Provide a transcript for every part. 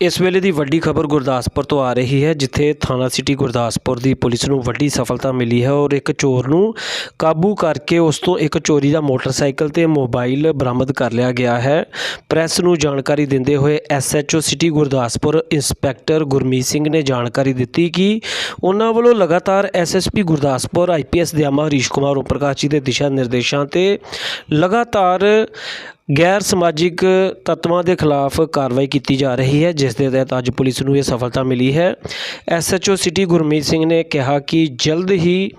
ਇਸ ਵੇਲੇ ਦੀ ਵੱਡੀ ਖਬਰ ਗੁਰਦਾਸਪੁਰ ਤੋਂ ਆ ਰਹੀ ਹੈ, ਜਿੱਥੇ ਥਾਣਾ ਸਿਟੀ ਗੁਰਦਾਸਪੁਰ ਦੀ ਪੁਲਿਸ ਨੂੰ ਵੱਡੀ ਸਫਲਤਾ ਮਿਲੀ ਹੈ ਔਰ ਇੱਕ ਚੋਰ ਨੂੰ ਕਾਬੂ ਕਰਕੇ ਉਸ ਤੋਂ ਇੱਕ ਚੋਰੀ ਦਾ ਮੋਟਰਸਾਈਕਲ ਤੇ ਮੋਬਾਈਲ ਬਰਾਮਦ ਕਰ ਲਿਆ ਗਿਆ ਹੈ। ਪ੍ਰੈਸ ਨੂੰ ਜਾਣਕਾਰੀ ਦਿੰਦੇ ਹੋਏ SHO city Gurdaspur inspector Gurmeet Singh ਨੇ ਜਾਣਕਾਰੀ ਦਿੱਤੀ ਕਿ ਉਹਨਾਂ ਵੱਲੋਂ ਲਗਾਤਾਰ ਐਸਐਸਪੀ ਗੁਰਦਾਸਪੁਰ ਆਈਪੀਐਸ ਦਿਆਮਾ, ਹਰੀਸ਼ ਕੁਮਾਰ ਓਮ ਪ੍ਰਕਾਸ਼ ਜੀ ਦੇ ਦਿਸ਼ਾ ਨਿਰਦੇਸ਼ਾਂ ਤੇ ਲਗਾਤਾਰ ਗੈਰ ਸਮਾਜਿਕ ਤੱਤਵਾਂ ਦੇ ਖਿਲਾਫ ਕਾਰਵਾਈ ਕੀਤੀ ਜਾ ਰਹੀ ਹੈ, ਜਿਸ ਦੇ ਤਹਿਤ ਅੱਜ ਪੁਲਿਸ ਨੂੰ ਇਹ ਸਫਲਤਾ ਮਿਲੀ ਹੈ। ਐਸਐਚਓ ਸਿਟੀ ਗੁਰਮੀਤ ਸਿੰਘ ਨੇ ਕਿਹਾ ਕਿ ਜਲਦ ਹੀ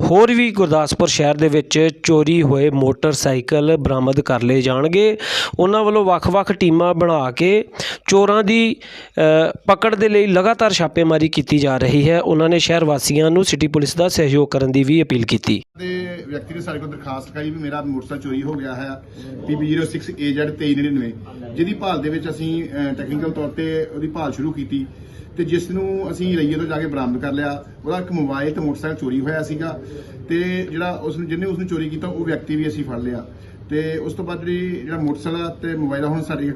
ਹੋਰ ਵੀ ਗੁਰਦਾਸਪੁਰ ਸ਼ਹਿਰ ਦੇ ਵਿੱਚ ਚੋਰੀ ਹੋਏ ਮੋਟਰਸਾਈਕਲ ਬਰਾਮਦ ਕਰ ਲਏ ਜਾਣਗੇ। ਉਹਨਾਂ ਵੱਲੋਂ ਵੱਖ-ਵੱਖ ਟੀਮਾਂ ਬਣਾ ਕੇ ਚੋਰਾਂ ਦੀ ਪਕੜ ਦੇ ਲਈ ਲਗਾਤਾਰ ਛਾਪੇਮਾਰੀ ਕੀਤੀ ਜਾ ਰਹੀ ਹੈ। ਉਹਨਾਂ ਨੇ ਸ਼ਹਿਰ ਵਾਸੀਆਂ ਨੂੰ ਸਿਟੀ ਪੁਲਿਸ ਦਾ ਸਹਿਯੋਗ ਕਰਨ ਦੀ ਵੀ ਅਪੀਲ ਕੀਤੀ। ਦੇ ਵਿਅਕਤੀ ਨੇ ਸਾਡੇ ਕੋਲ ਦਰਖਾਸਤ ਲਗਾਈ ਵੀ ਮੇਰਾ ਮੋਟਰਸਾਈਕਲ ਚੋਰੀ ਹੋ ਗਿਆ ਹੈ। PB06AZ2399 ਜਿਹਦੀ ਭਾਲ ਦੇ ਵਿੱਚ ਅਸੀਂ ਟੈਕਨੀਕਲ ਤੌਰ ਤੇ ਉਹਦੀ ਭਾਲ ਸ਼ੁਰੂ ਕੀਤੀ ਤੇ ਜਿਸ ਨੂੰ ਅਸੀਂ ਰਈਏ ਤੋਂ ਜਾ ਕੇ ਬਰਾਮਦ ਕਰ ਲਿਆ। ਉਹਦਾ ਇੱਕ ਮੋਬਾਈਲ ਤੇ ਮੋਟਰਸਾਈਕਲ ਚੋਰੀ ਹੋਇਆ ਸੀਗਾ ਤੇ ਜਿਹੜਾ ਉਸ ਨੂੰ, ਜਿਹਨੇ ਉਸ ਨੂੰ ਚੋਰੀ ਕੀਤਾ, ਉਹ ਵਿਅਕਤੀ ਵੀ ਅਸੀਂ ਫੜ ਲਿਆ। ਤੇ ਉਸ ਤੋਂ ਬਾਅਦ ਜਿਹੜੀ ਜਿਹੜਾ ਮੋਟਰਸਾਈਕਲ ਤੇ ਮੋਬਾਈਲ ਹੁਣ ਸਾਡੇ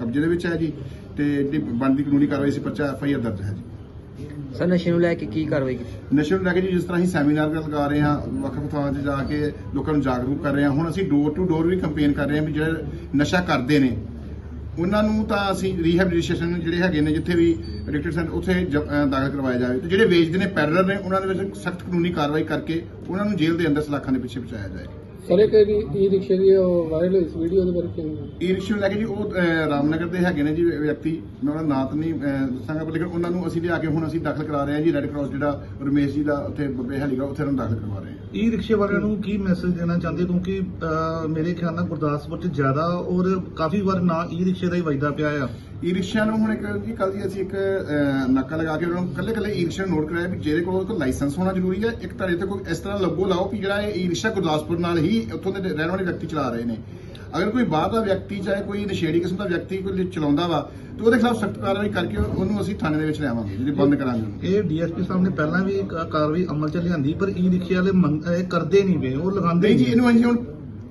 ਕਬਜ਼ੇ ਦੇ ਵਿੱਚ ਹੈ ਜੀ ਤੇ ਜਿਹੜੀ ਬਣਦੀ ਕਾਨੂੰਨੀ ਕਾਰਵਾਈ ਸੀ ਪਰਚਾ ਐਫਆਈਆਰ ਦਰਜ ਹੈ ਜੀ। ਸਰ ਨਸ਼ੇ ਨੂੰ ਲੈ ਕੇ ਕੀ ਕਾਰਵਾਈ ਕੀਤੀ? ਨਸ਼ੇ ਨੂੰ ਲੈ ਕੇ ਜੀ ਜਿਸ ਤਰ੍ਹਾਂ ਅਸੀਂ ਸੈਮੀਨਾਰ ਲਗਾ ਰਹੇ ਹਾਂ ਵੱਖ ਵੱਖ ਥਾਵਾਂ 'ਤੇ ਜਾ ਕੇ ਲੋਕਾਂ ਨੂੰ ਜਾਗਰੂਕ ਕਰ ਰਹੇ ਹਾਂ। ਹੁਣ ਅਸੀਂ door to door we campaign ਕਰ ਰਹੇ ਹਾਂ ਵੀ ਜਿਹੜੇ ਨਸ਼ਾ ਕਰਦੇ ਨੇ ਉਹਨਾਂ ਨੂੰ ਤਾਂ ਅਸੀਂ ਰੀਹੈਬਿਲਿਟੇਸ਼ਨ ਜਿਹੜੇ ਹੈਗੇ ਨੇ ਜਿੱਥੇ ਵੀ ਐਡਿਕਟਡ ਸਨ ਉੱਥੇ ਦਾਖਲ ਕਰਵਾਇਆ ਜਾਵੇ। ਤੇ ਜਿਹੜੇ ਵੇਚਦੇ ਨੇ ਪੈਰਲਰ ਨੇ ਉਹਨਾਂ ਦੇ ਵਿੱਚ ਸਖਤ ਕਾਨੂੰਨੀ ਕਾਰਵਾਈ ਕਰਕੇ ਉਹਨਾਂ ਨੂੰ ਜੇਲ੍ਹ ਦੇ ਅੰਦਰ ਸਲਾਖਾਂ ਦੇ ਪਿੱਛੇ ਪਹੁੰਚਾਇਆ ਜਾਏ। ਸਰ ਇੱਕ ਈ ਰਿਕਸ਼ੇ ਦੀ ਵਾਇਰਲ ਹੋਈ ਸੀ ਵੀਡੀਓ ਦੇ ਬਾਰੇ ਕੀ ਈ ਰਿਕਸ਼ਾ ਨੂੰ ਲੈ ਕੇ ਜੀ ਉਹ ਅਹ, ਰਾਮਨਗਰ ਦੇ ਹੈਗੇ ਨੇ ਜੀ ਵਿਅਕਤੀ ਮੈਂ ਉਹਨਾਂ ਦਾ ਨਾਂ ਤਾਂ ਨਹੀਂ ਅਹ, ਦੱਸਾਂਗਾ ਪਰ ਲੇਕਿਨ ਉਹਨਾਂ ਨੂੰ ਅਸੀਂ ਲਿਆ ਕੇ ਹੁਣ ਅਸੀਂ ਦਾਖਲ ਕਰਾ ਰਹੇ ਹਾਂ ਜੀ ਰੈੱਡ ਕਰਾਸ ਜਿਹੜਾ ਰਮੇਸ਼ ਜੀ ਦਾ ਉੱਥੇ ਬੱਬੇ ਹੈਲੀਗਾ ਉੱਥੇ ਉਹਨਾਂ ਨੂੰ ਦਾਖਲ ਕਰਵਾ ਰਹੇ ਹਾਂ। ਈ ਰਿਕਸ਼ੇ ਵਾਲਿਆਂ ਨੂੰ ਕੀ ਮੈਸੇਜ ਦੇਣਾ ਚਾਹੁੰਦੇ? ਹੋ? ਕਿਉਂਕਿ ਅਹ, ਮੇਰੇ ਖਿਆਲ ਨਾਲ ਗੁਰਦਾਸਪੁਰ 'ਚ ਜ਼ਿਆਦਾ ਔਰ ਕਾਫੀ ਵਾਰ ਨਾ ਈ ਰਿਕਸ਼ੇ ਦਾ ਹੀ ਵਜਦਾ ਪਿਆ ਆ। ਈ ਰਿਕਸ਼ਾ ਨੂੰ ਹੁਣ ਇੱਕ ਜੀ ਕੱਲ ਜੀ ਅਸੀਂ ਇੱਕ ਨਾਕਾ ਲਗਾ ਕੇ ਉਹਨਾਂ ਨੂੰ ਕੱਲੇ ਕੱਲੇ ਈ ਰਿਕਸ਼ਾ ਨੋਟ ਕਰਾਇਆ ਵੀ ਜਿਹਦੇ ਕੋਲ ਕੋਈ ਲਾਇਸੈਂਸ ਹੋਣਾ ਜ਼ਰੂਰੀ ਹੈ ਇੱਕ ਤਾਂ ਤੇ ਕੋਈ ਇਸ ਤਰ੍ਹਾਂ ਲੋਗੋ ਲਾਓ ਕਿ ਜਿਹੜਾ ਇਹ ਈ ਰਿਕਸ਼ਾ ਗੁਰਦਾਸਪੁਰ ਨਾਲ ਹੀ ਉੱਥੋਂ ਦੇ ਰਹਿਣ ਵਾਲੇ ਵਿਅਕਤੀ ਚਲਾ ਰਹੇ ਨੇ ਅਗਰ ਕੋਈ ਬਾਹਰ ਦਾ ਵਿਅਕਤੀ ਚਾਹੇ ਕੋਈ ਨਸ਼ੇੜੀ ਕਿਸਮ ਦਾ ਵਿਅਕਤੀ ਕੋਈ ਚਲਾਉਂਦਾ ਵਾ ਤੇ ਉਹਦੇ ਖਿਲਾਫ ਸਖਤ ਕਾਰਵਾਈ ਕਰਕੇ ਉਹਨੂੰ ਅਸੀਂ ਥਾਣੇ ਦੇ ਵਿੱਚ ਲਿਆਵਾਂਗੇ ਜਿਹੜੀ ਬੰਦ ਕਰਾਂਗੇ। ਇਹ ਡੀਐਸਪੀ ਸਾਹਿਬ ਨੇ ਪਹਿਲਾਂ ਵੀ ਕਾਰਵਾਈ ਅਮਲ 'ਚ ਲਿਆਂਦੀ ਪਰ ਈ ਰਿਕਸ਼ੇ ਵਾਲੇ ਕਰਦੇ ਨਹੀਂ ਵੇ ਉਹ ਲਗਾਉਂਦੇ ਨਹੀਂ ਜੀ ਇਹਨੂੰ ਅਸੀਂ ਹੁਣ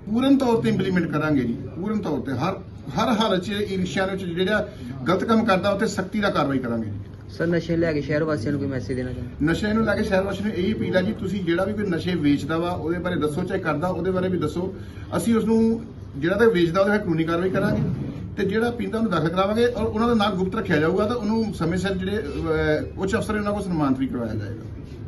ਪੂਰਨ ਤੌਰ ਤੇ ਇੰਪਲੀਮੈਂਟ ਕਰਾਂਗੇ ਜੀ ਪੂਰਨ ਤੌਰ ਤੇ ਹਰ ਹਰ ਹਾਲਤ 'ਚ ਈ ਰਿਕਸ਼ਿਆਂ ਦੇ ਵਿੱਚ ਜਿਹੜਾ ਗਲਤ ਕੰਮ ਕਰਦਾ ਉੱਤੇ ਸਖਤੀ ਦਾ ਕਾਰਵਾਈ ਕਰਾਂਗੇ। ਜੀ ਸਰ ਨਸ਼ੇ ਲੈ ਕੇ ਸ਼ਹਿਰ ਵਾਸੀਆਂ ਨੂੰ ਕੋਈ ਮੈਸੇਜ ਦੇਣਾ ਚਾਹੁੰਦੇ ਨਸ਼ੇ ਨੂੰ ਲੈ ਕੇ ਸ਼ਹਿਰ ਵਾਸੀ ਨੂੰ ਇਹੀ ਅਪੀਲ ਹੈ ਜੀ ਤੁਸੀਂ ਜਿਹੜਾ ਵੀ ਕੋਈ ਨਸ਼ੇ ਵੇਚਦਾ ਵਾ ਉਹਦੇ ਬਾਰੇ ਦੱਸੋ ਚਾਹੇ ਕਰਦਾ ਉਹਦੇ ਬਾਰੇ ਵੀ ਦੱਸੋ। ਅਸੀਂ ਉਸ ਨੂੰ ਜਿਹੜਾ ਤਾਂ ਵੇਚਦਾ ਉਹਦੇ ਕਾਨੂੰਨੀ ਕਾਰਵਾਈ ਕਰਾਂਗੇ। ਤੇ ਜਿਹੜਾ ਪੀਂਦਾ ਉਹਨੂੰ ਦਾਖਲ ਕਰਾਵਾਂਗੇ ਔਰ ਉਹਨਾਂ ਦਾ ਨਾਂ ਗੁਪਤ ਰੱਖਿਆ ਜਾਊਗਾ ਤਾਂ ਉਹਨੂੰ ਸਮੇਂ ਸਿਰ ਜਿਹੜੇ ਉੱਚ ਅਫਸਰ ਉਹਨਾਂ ਕੋਲ ਸਨਮਾਨਿਤ ਵੀ ਕਰਵਾਇਆ ਜਾਏਗਾ।